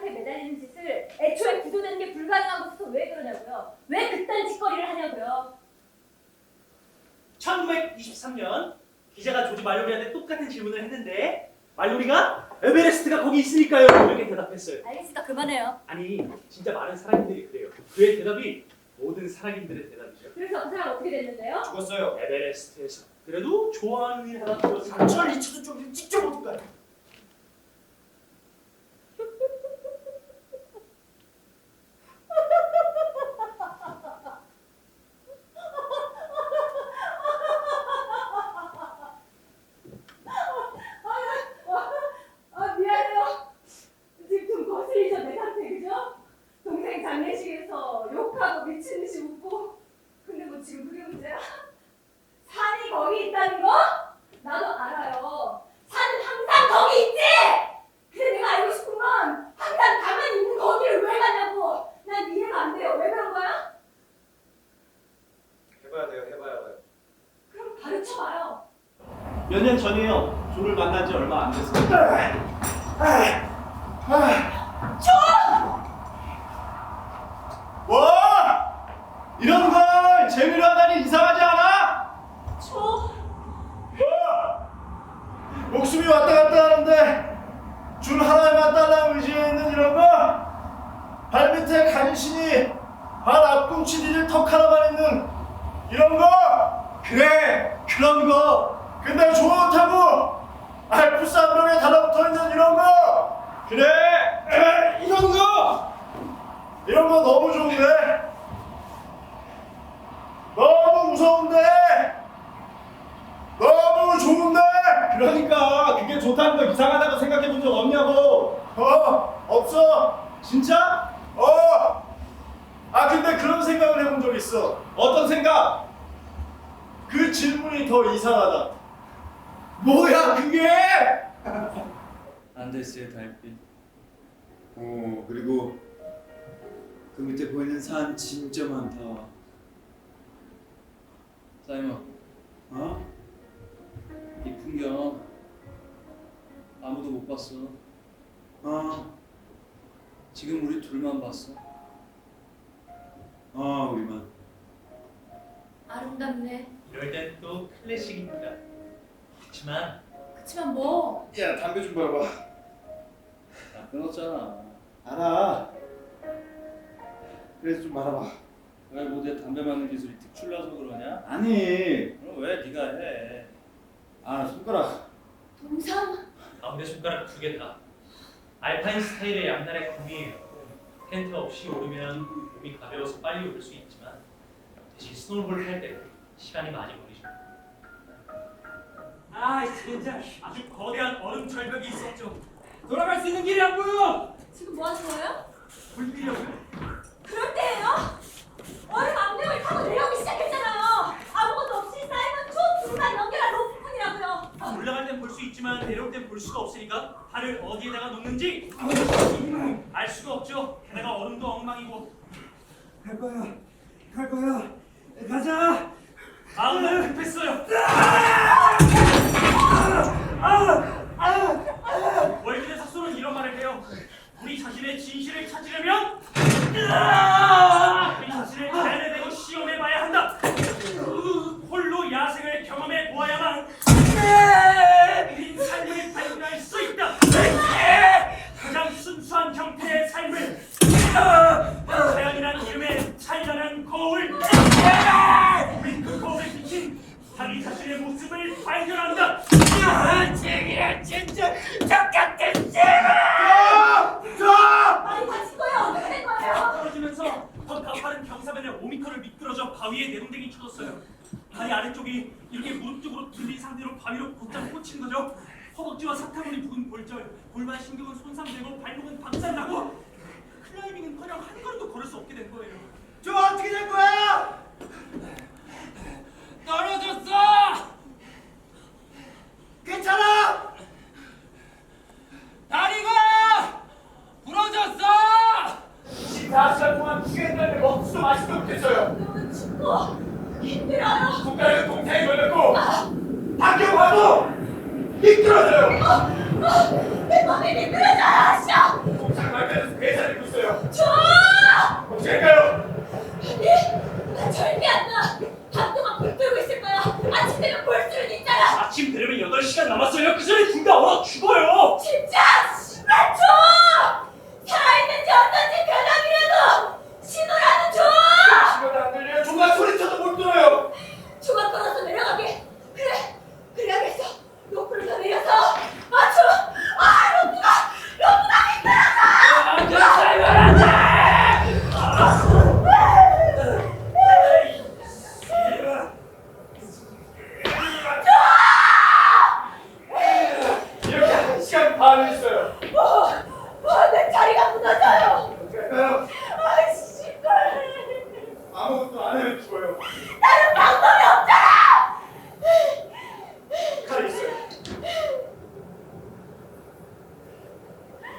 상태에 매달리는 짓을 애초에 구조되는 게 불가능한 곳에서 왜 그러냐고요? 왜 그딴 짓거리를 하냐고요? 1923년 기자가 조지 말로리한테 똑같은 질문을 했는데 말로리가 에베레스트가 거기 있으니까요 이렇게 대답했어요. 알겠으니까 그만해요. 아니 진짜 많은 사람들이 그래요. 그의 대답이 모든 사람들의 대답이죠. 그래서 그 사람 어떻게 됐는데요? 죽었어요. 에베레스트에서 그래도 좋아하는 일 하다 죽었어요. 상처를 잊혀도 좀 일찍 좀 어떨까요? 아 미안해요. 지금 좀 거슬리죠 내 상태 그죠? 동생 장례식에서 욕하고 미친 듯이 웃고 근데 뭐 지금 그게 문제야? 산이 거기 있다는 거? 나도 알아요. 산은 항상 거기 있지. 근데 내가 알고 싶은 건 항상 가만히 있는 거기를 왜 가냐고. 난 이해가 안 돼요. 왜 그런 거야? 해봐야 돼요. 해봐야 돼요. 그럼 가르쳐 봐요. 몇 년 전이에요. 조를 만난 지 얼마 안 됐어요. 뭐? 이런 걸 재미로 하다니 이상하지 않아? 저 뭐? 목숨이 왔다 갔다 하는데 줄 하나에만 달라고 의지해 있는 이런 거? 발밑에 간신히 발 앞꿈치 뒤를 턱 하나만 있는 이런 거? 그래 그런 거. 근데 좋다고! 알프스 암벽에 달라붙어 있는 이런 거? 그래 에, 이런 거. 이런 거 너무 좋은데? 너무 무서운데? 너무 좋은데? 그러니까 그게 좋다는 거 이상하다고 생각해 본 적 없냐고. 어 없어. 진짜? 어 아 근데 그런 생각을 해본 적 있어. 어떤 생각? 그 질문이 더 이상하다. 뭐야 그게? 안데스의 달빛. 어 그리고 그 밑에 보이는 산 진짜 많다. 사이먼. 어? 이 풍경 아무도 못 봤어. 어? 지금 우리 둘만 봤어 어 우리만. 아름답네. 이럴 땐 또 클래식입니다. 그렇지만 그치만 뭐? 야 담배 좀 봐봐 나 끊었잖아 알아 그래서 좀 말아봐 왜 모두에 담배 맞는 기술이 특출나서 그러냐? 아니. 그럼 왜 네가 해? 아 손가락. 동상? 가운데 손가락 두 개 다. 알파인 스타일의 양날의 검이에요. 텐트 없이 오르면 몸이 가벼워서 빨리 오를 수 있지만 대신 스노우볼 할때 시간이 많이 걸리죠. 아 진짜 아주 거대한 얼음 절벽이 있었죠. 돌아갈 수 있는 길이 안 보여. 지금 뭐 하는 거예요? 돌리려고요. 그럴 때예요? 얼음 압력을 타고 내려오기 시작했잖아요. 아무것도 없이 쌓이면 쭉 중간 연결한 로프뿐이라고요. 올라갈 땐 볼 수 있지만 내려올 땐 볼 수가 없으니까 발을 어디에다가 놓는지 알 수가 없죠. 게다가 얼음도 엉망이고 갈 거야. 갈 거야. 가자. 마음은 급했어요. 월드의 사수는 이런 말을 해요. 우리 자신의 진실을 찾으려면 우리 자신을 대고 시험해봐야 한다. 홀로 야생을 경험해 보아야만 우린 삶을 발견할 수 있다. 가장 순수한 형태의 삶을 거울 그 거울에 비친 자기 자신의 모습을 발견한다. 많이 다친 거예요? 어떻게 된 거예요? 떨어지면서 더 가파른 경사면에 5m를 미끄러져 바위에 내동댕이 쳐졌어요. 다리 아래쪽이 이렇게 무릎 쪽으로 들린 상태로 바위로 곧장 꽂힌 거죠. 허벅지와 사타구니 부근 골절, 골반 신경은 손상되고 발목은 박살나고 클라이밍은커녕 한 걸음도 걸을 수 없게 된 거예요. 저 어떻게 된 거야? 떨어졌어! 괜찮아? 다리가 부러졌어! 24시간 동안 투겠다는데 먹지도 마시도 못했어요 여러분 춥고 힘들어요. 손가락에 동태에 걸렸고 밖에 봐도 미끄러져요 내 몸이 미끄러져요. 싫어. 동상 말까지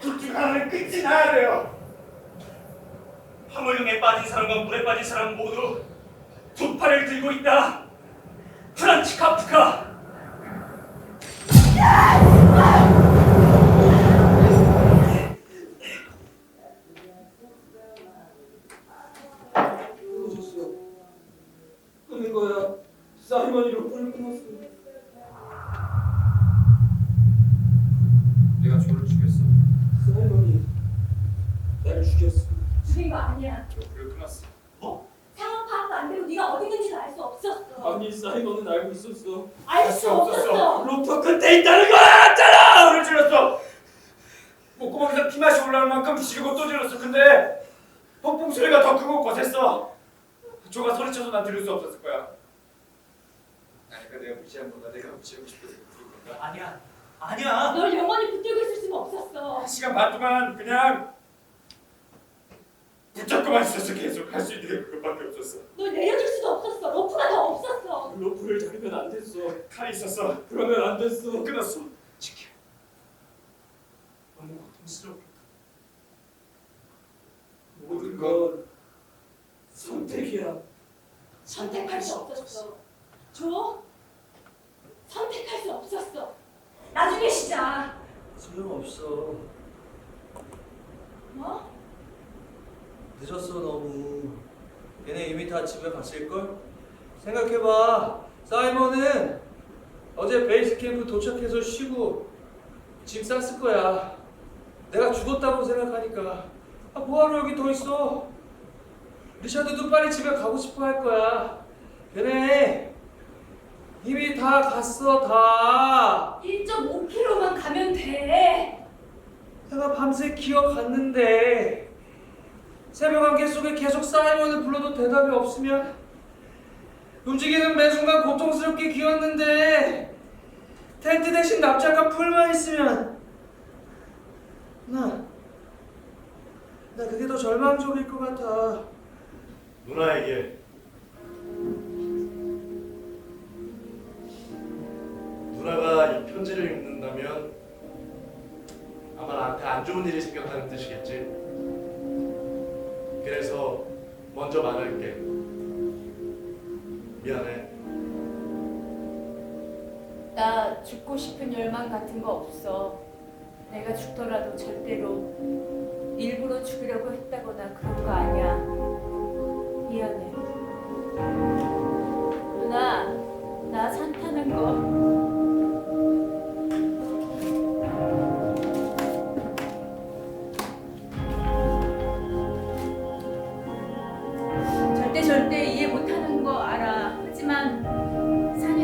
둘중 하나는 끝이 나야 돼요. 화물용에 빠진 사람과 물에 빠진 사람 모두 두 팔을 들고 있다. 프란치 카프카. 거야. 사이먼이로 불을 끊었어 조를 죽였어. 사이먼이 나를 죽였어. 죽인 거 아니야. 불을 끊었어. 상황 파악도 안 되고 네가 어디 있는지도 알 수 없었어. 아니 사이먼은 알고 있었어. 알 수 없었어. 로터 끝에 있다는 거야, 알잖아. 소리 질렀어. 목구멍에서 피맛이 올라올 만큼 지르고 또 질렀어. 근데 폭풍 소리가 더 크고 거셌어. 조가 소리쳐서 난 들을 수 없었을 거야. 아니까 내가 무시한 거다. 내가 무시하고 싶어서 건가? 아니야, 아니야. 널 영원히 붙들고 있을 수는 없었어. 한 시간 반 동안 그냥 붙잡고만 있었어. 계속 할 수 있는 게 그것밖에 없었어. 널 내려줄 수도 없었어. 로프가 더 없었어. 로프를 자르면 안 됐어. 칼이 있었어. 그러면 안 됐어. 끊었어. 지켜. 너무 고통스럽겠다. 모든 건 선택이야. 선택할 수 없었어. 조? 선택할 수 없었어. 나중에 시작. 소용없어. 뭐? 늦었어 너무. 걔네 이미 다 집에 갔을걸? 생각해봐. 사이먼은 어제 베이스 캠프 도착해서 쉬고 짐 쌌을 거야. 내가 죽었다고 생각하니까 아 뭐하러 여기 더 있어? 리샤드도 빨리 집에 가고 싶어 할 거야. 걔네 이미 다 갔어 다. 1.5km만 가면 돼. 내가 밤새 기어갔는데 새벽 안개 속에 계속 사이먼을 불러도 대답이 없으면 움직이는 매 순간 고통스럽게 기었는데 텐트 대신 납작한 풀만 있으면 나, 나 그게 더 절망적일 것 같아 누나에게 누나가 이 편지를 읽는다면 아마 나한테 안 좋은 일이 생겼다는 뜻이겠지. 그래서 먼저 말할게. 미안해. 나 죽고 싶은 열망 같은 거 없어. 내가 죽더라도 절대로 일부러 죽이려고 했다거나 그런 거 아니야.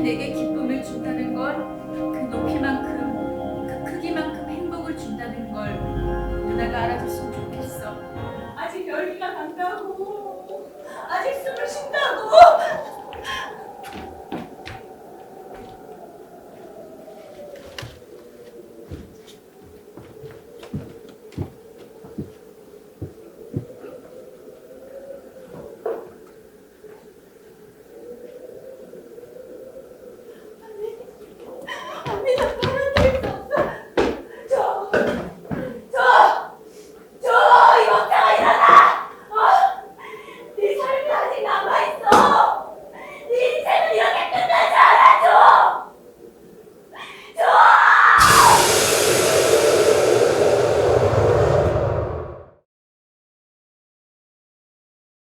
내게 기쁨을 준다는 건 그 높이만큼